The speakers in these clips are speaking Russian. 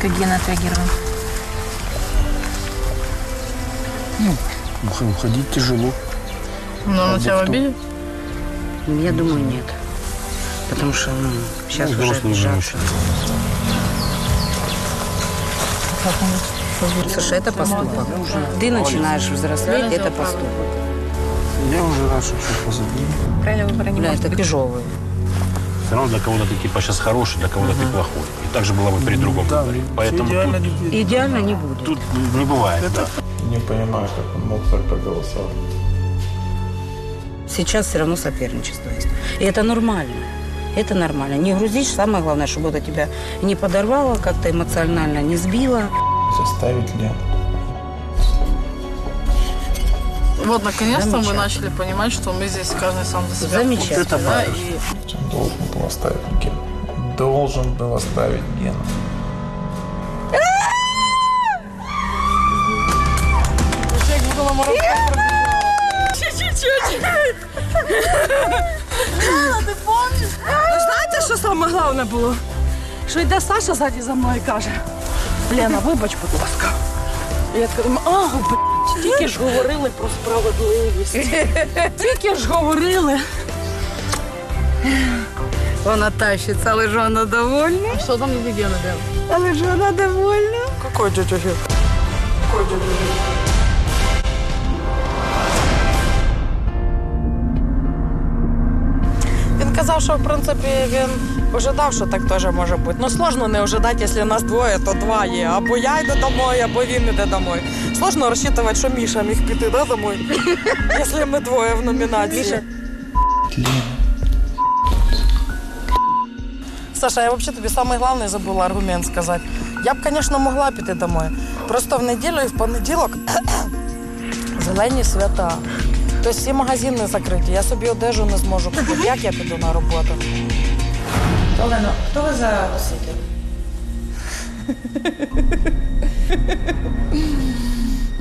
Как Гена отреагировал? Ух- Уходить тяжело. Но он тебя в обиде? Я думаю, нет. Потому что ну, сейчас Ну, уже обижаться. Слушай, это поступок. Ты начинаешь взрослеть, это поступок. Я уже рад, что все позади. Правильно выбора не может это быть. Все равно для кого-то ты типа сейчас хороший, для кого-то ты плохой. И так же было бы при другом Да, выборе. Поэтому идеально тут, не будет. Идеально не будет. тут не бывает. да. Не понимаю, как он мог так проголосовать. Сейчас все равно соперничество есть. И это нормально. Это нормально. Не грузишь, самое главное, чтобы это тебя не подорвало, как-то эмоционально не сбило. Заставить Лену. Вот, наконец-то мы Замечательно. начали понимать, что мы здесь каждый сам за себя. Замечательно. в курсе, да, и Он должен был оставить Гену. Должен был оставить Гену. человек буду на марафон Ви знаєте, що саме головне було? Що йде Саша ззаді за мною і каже: Лена, вибач, будь ласка. І Я така думаю, а, блядь, Тільки ж говорили про справедливість. Тільки ж говорили. Вона тащится, але ж вона довольна. Что там дядя Гена делал? Але ж вона довольна. Какой дядя Гена? Какой дядя Гена? Він казав, що в принципі він ожидав, що так теж може бути. Ну сложно не ожидати, якщо нас двоє, то два є. Або я йду домой, або він йде домой. Сложно розчитувати, що Міша міг піти да, домой, якщо ми двоє в номінації. Лена. Саша, я взагалі тобі самий головний забула аргумент сказати. Я б, звісно, могла піти домой. Просто в неділю і в понеділок зелені свята. Тобто всі магазини закриті, я собі одежу не зможу купити. Як я піду на роботу? Олено, хто ви за освіту?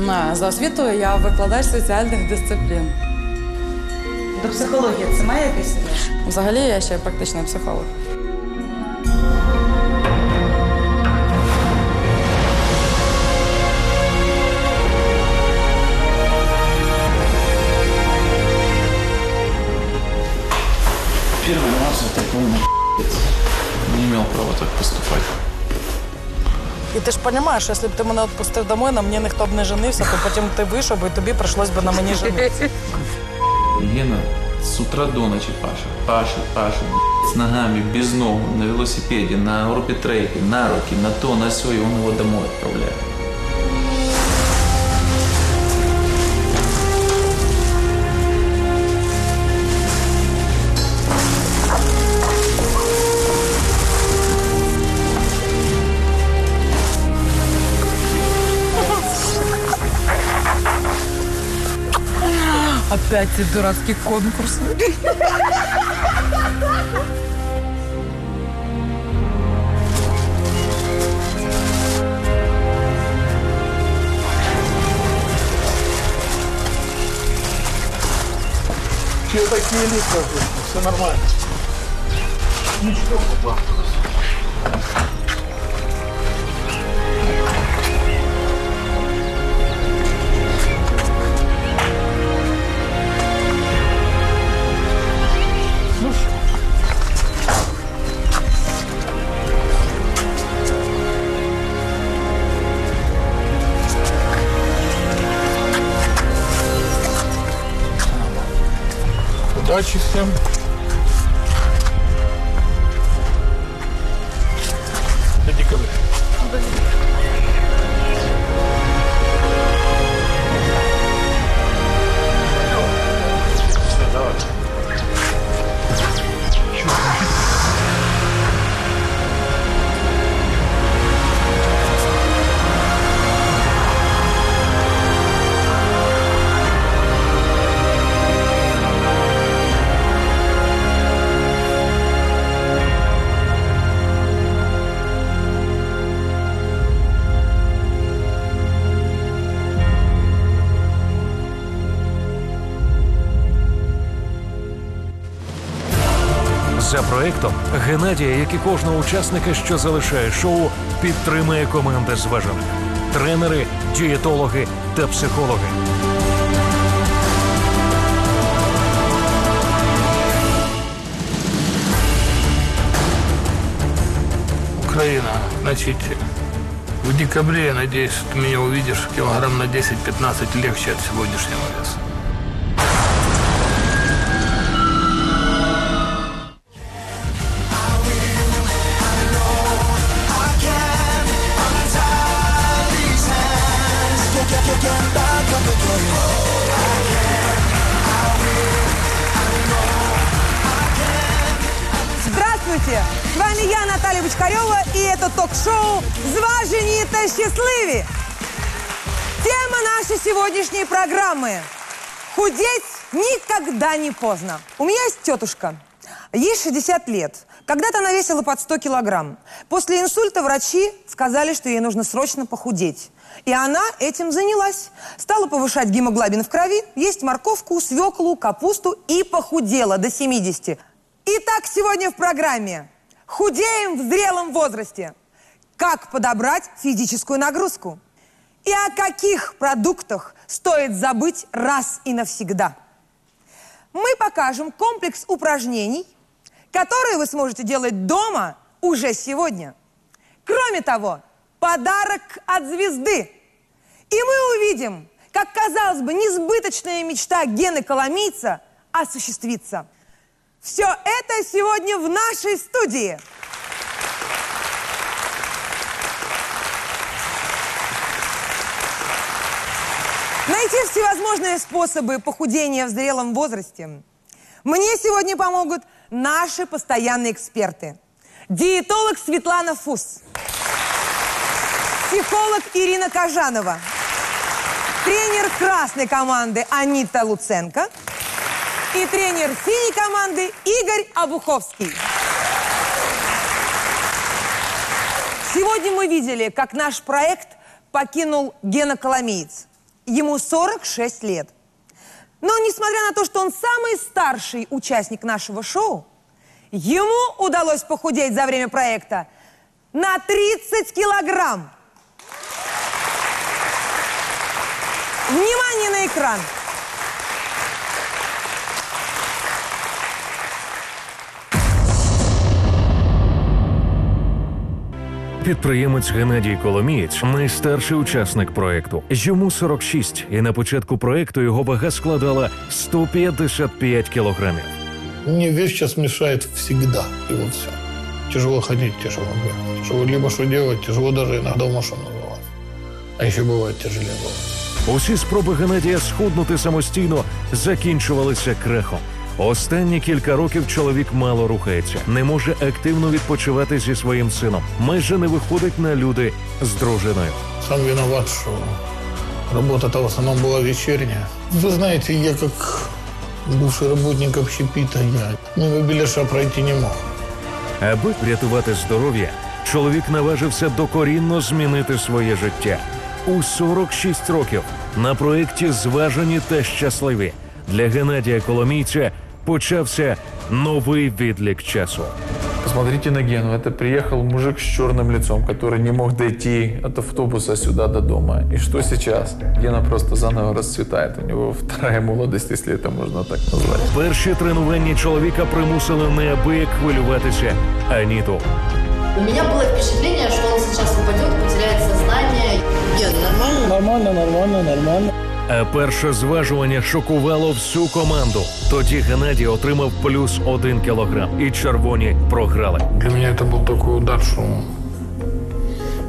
На, за освітою я викладач соціальних дисциплін. До психології це має якесь відношення? Взагалі я ще практичний психолог. Первый раз это полный Не имел права так поступать. І ти ж розумієш, якщо б ти мене відпустив домой, на мені ніхто б не женився, то потім ти вийшов би, і тобі прийшлось би на мені женитися. Лена с утра до ночи пашет, пашет, пашет, с ногами, без ног, на велосипеде, на орбитреке, на руки, на то, на все, и он его домой отправляет. Опять ці дурацькі конкурси. Чего такие лица? Все нормально. Удачи всем. До декабря. Геннадія, як і кожного учасника, що залишає шоу, підтримує команда зважених. Тренери, дієтологи та психологи. Украина, значит, в декабре, я надеюсь, ты меня увидишь килограмм на 10-15 легче от сегодняшнего веса. Здравствуйте! С вами я, Наталья Бочкарева, и это ток-шоу «Зважені та щасливі». Тема нашей сегодняшней программы – «Худеть никогда не поздно». У меня есть тетушка, ей 60 лет. Когда-то она весила под 100 килограмм. После инсульта врачи сказали, что ей нужно срочно похудеть. И она этим занялась. Стала повышать гемоглобин в крови, есть морковку, свеклу, капусту и похудела до 70. Итак, сегодня в программе «Худеем в зрелом возрасте». Как подобрать физическую нагрузку? И о каких продуктах стоит забыть раз и навсегда? Мы покажем комплекс упражнений, которые вы сможете делать дома уже сегодня. Кроме того, подарок от звезды. И мы увидим, как, казалось бы, несбыточная мечта Гены Коломийца осуществится. Все это сегодня в нашей студии. Найти всевозможные способы похудения в зрелом возрасте мне сегодня помогут наши постоянные эксперты. Диетолог Светлана Фус, психолог Ирина Кожанова, тренер красной команды Анита Луценко и тренер синей команды Игорь Обуховский. Сегодня мы видели, как наш проект покинул Гена Коломеец. Ему 46 лет. Но несмотря на то, что он самый старший участник нашего шоу, ему удалось похудеть за время проекта на 30 килограмм. Внимание на экран. Підприємець Геннадій Коломієць найстарший учасник проекту. Йому 46, і на початку проекту його вага складала 155 кілограмів. Мне вес сейчас мешает всегда, и вот все. Тяжело ходить, тяжело бегать, тяжело либо что делать, тяжело даже иногда в машину залазить. А бывает тяжелее бывает. Усі спроби Геннадія схуднути самостійно закінчувалися крахом. Останні кілька років чоловік мало рухається, не може активно відпочивати зі своїм сином, майже не виходить на люди з дружиною. Сам виноват, что работа-то в основном была вечерняя. Вы знаете, я как бывший работник общепита, я мимо беляша пройти не мог. Аби врятувати здоров'я, чоловік наважився докорінно змінити своє життя. У 46 років на проєкті Зважені та щасливі для Геннадія Коломійця почався новий відлік часу. Посмотрите на Гену. Это приехал мужик с черным лицом, который не мог дойти от автобуса сюда до дома. И что сейчас? Гена просто заново расцветает. У него вторая молодость, если это можно так назвать. Перші тренування чоловіка примусили неабияк хвилюватися Аніту. У меня было впечатление, что он сейчас упадет, потеряет сознание. Ген, нормально? Нормально, нормально, нормально. А перше зважування шокувало всю команду. Тоді Геннадій отримав плюс один кілограм, і червоні програли. Для меня это был такой удар, что,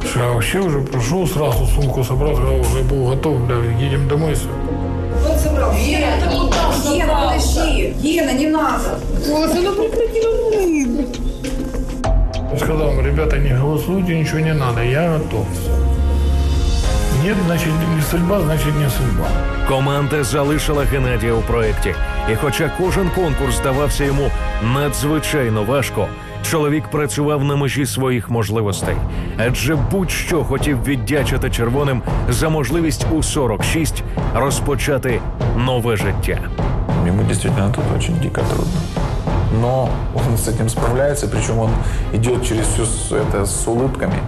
что я вообще уже прошел, сразу сумку собрал, я уже был готов, бля, едем домой. всё. Я сказал им, ребята, не голосуйте, ничего не надо, я готов. Всё. Нет, значит, не судьба, значит, не судьба. Команда залишила Геннадія у проєкті. І хоча кожен конкурс здавався йому надзвичайно важко, чоловік працював на межі своїх можливостей. Адже будь-що хотів віддячити червоним за можливість у 46 розпочати нове життя. Ему действительно тут очень дико трудно. но он с этим справляется, причем он идет через все это с улыбками.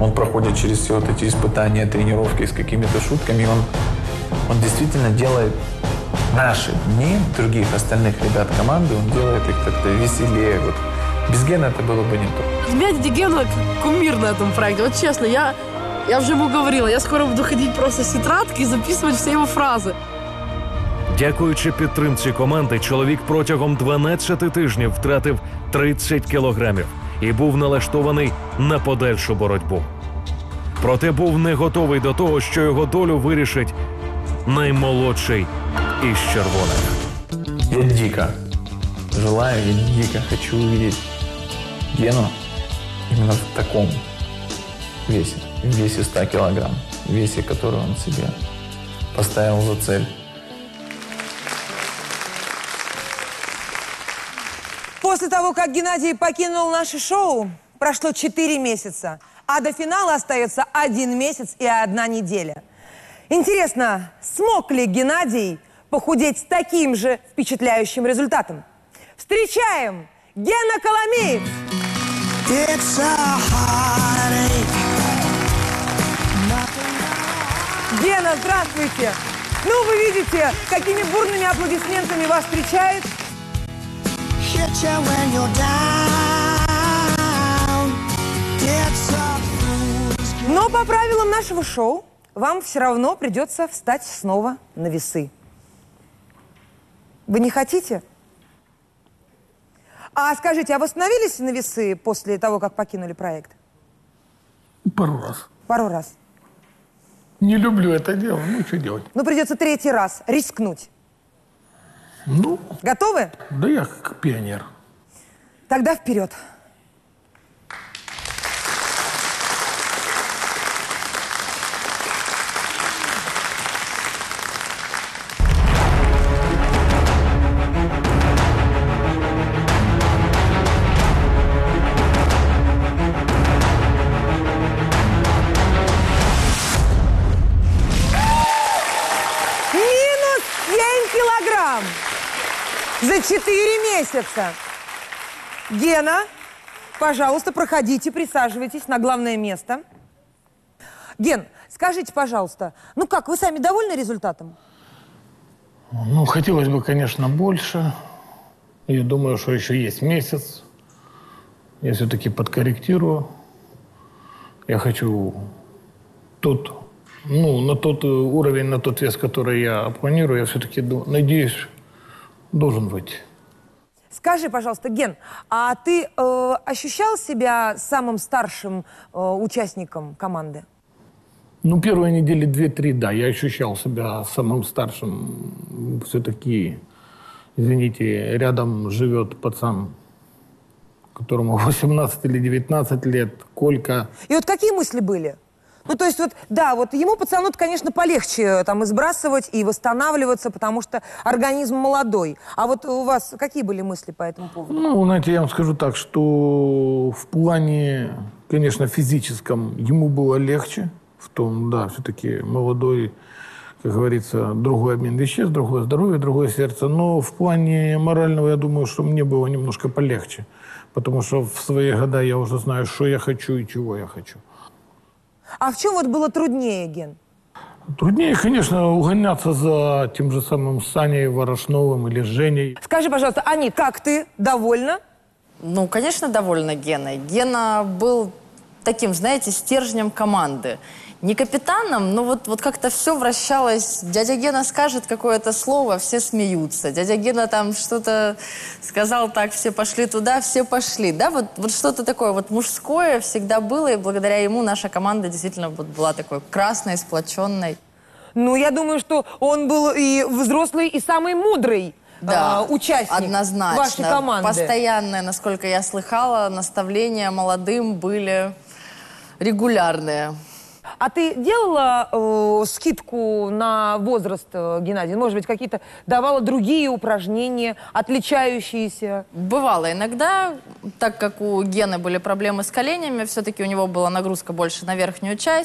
Он проходит через все вот эти испытания, тренировки с какими-то шутками. и Он, он действительно делает наши дни, других остальных ребят команды, он делает их как-то веселее. Вот. Без Гена это было бы не то. Для меня дядя Гена кумир на этом проекте. Вот честно, я, я уже ему говорила, я скоро буду ходить просто с тетрадки и записывать все его фразы. Дякуючи підтримці команди, чоловік протягом 12 тижнів втратив 30 кілограмів і був налаштований на подальшу боротьбу. Проте був не готовий до того, що його долю вирішить наймолодший із червоних. Я дико желаю, я дико хочу увидеть Гену именно в таком весе, в весе 100 килограмм, в весе, который он себе поставил за цель. После того, как Геннадий покинул наше шоу, прошло 4 месяца, а до финала остается один месяц и одна неделя. Интересно, смог ли Геннадий похудеть с таким же впечатляющим результатом? Встречаем Гена Коломиев! Гена, здравствуйте! Ну, вы видите, какими бурными аплодисментами вас встречает Но по правилам нашего шоу вам все равно придется встать снова на весы. Вы не хотите? А скажите, а вы становились на весы после того, как покинули проект? Пару раз. Пару раз. Не люблю это дело, ну что делать? Ну, придется третий раз рискнуть. Ну, Готовы? да я как пионер. Тогда вперед. 4 месяца. Гена, пожалуйста, проходите, присаживайтесь на главное место. Ген, скажите, пожалуйста, ну как, вы сами довольны результатом? Ну, хотелось бы, конечно, больше. Я думаю, что еще есть месяц. Я все-таки подкорректирую. Я хочу тот, ну, на тот э, уровень, на тот вес, который я планирую, я все-таки, надеюсь, должен выйти. Скажи, пожалуйста, Ген, а ты э, ощущал себя самым старшим э, участником команды? Ну, первые недели две-три, да, я ощущал себя самым старшим. Все-таки, извините, рядом живет пацан, которому 18 или 19 лет, Колька. И вот какие мысли были? Ну, то есть вот, да, вот ему, пацану конечно, полегче э, там и сбрасывать, и восстанавливаться, потому что организм молодой. А вот у вас какие были мысли по этому поводу? Ну, знаете, я вам скажу так, что в плане, конечно, физическом ему было легче. В том, да, все-таки молодой, как говорится, другой обмен веществ, другое здоровье, другое сердце. Но в плане морального, я думаю, что мне было немножко полегче. Потому что в свои года я уже знаю, что я хочу и чего я хочу. А в чем вот было труднее, Ген? Труднее, конечно, угоняться за тем же самым Саней Ворошновым или Женей. Скажи, пожалуйста, Ани, как ты? Довольна? Ну, конечно, довольна Геной. Гена был таким, знаете, стержнем команды. Не капитаном, но вот, вот как-то все вращалось. Дядя Гена скажет какое-то слово, все смеются. Дядя Гена там что-то сказал так, все пошли туда, все пошли. Да, вот, вот что-то такое вот мужское всегда было, и благодаря ему наша команда действительно вот была такой красной, сплоченной. Ну, я думаю, что он был и взрослый, и самый мудрый Да, а, участник однозначно. вашей команды. Постоянное, насколько я слыхала, наставления молодым были регулярные. А ты делала э, скидку на возраст э, Геннадия? Может быть, какие-то давала другие упражнения, отличающиеся? Бывало иногда, так как у Гены были проблемы с коленями, все-таки у него была нагрузка больше на верхнюю часть.